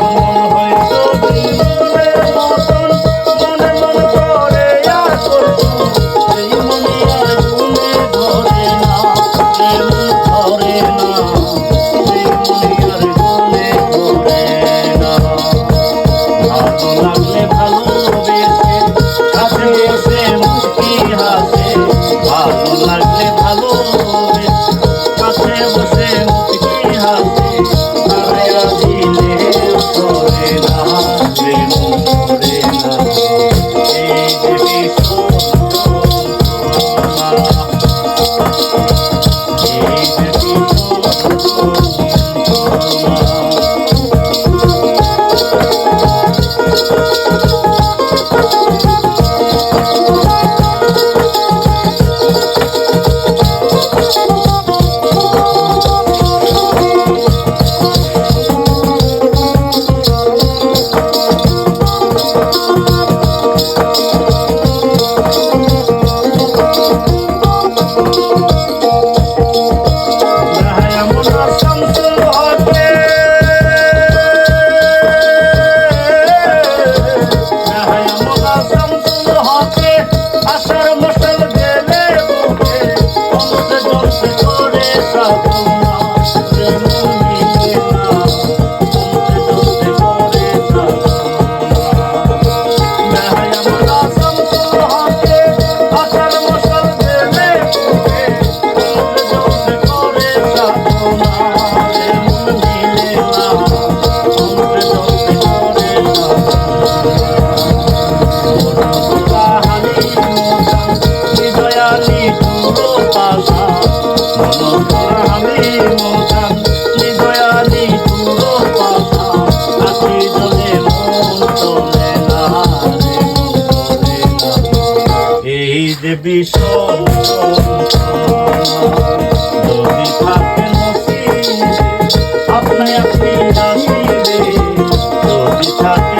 我。আশার মশাল এই যে বিষণ যদি থাকেন আপনি আপনি আসিবে যদি থাকেন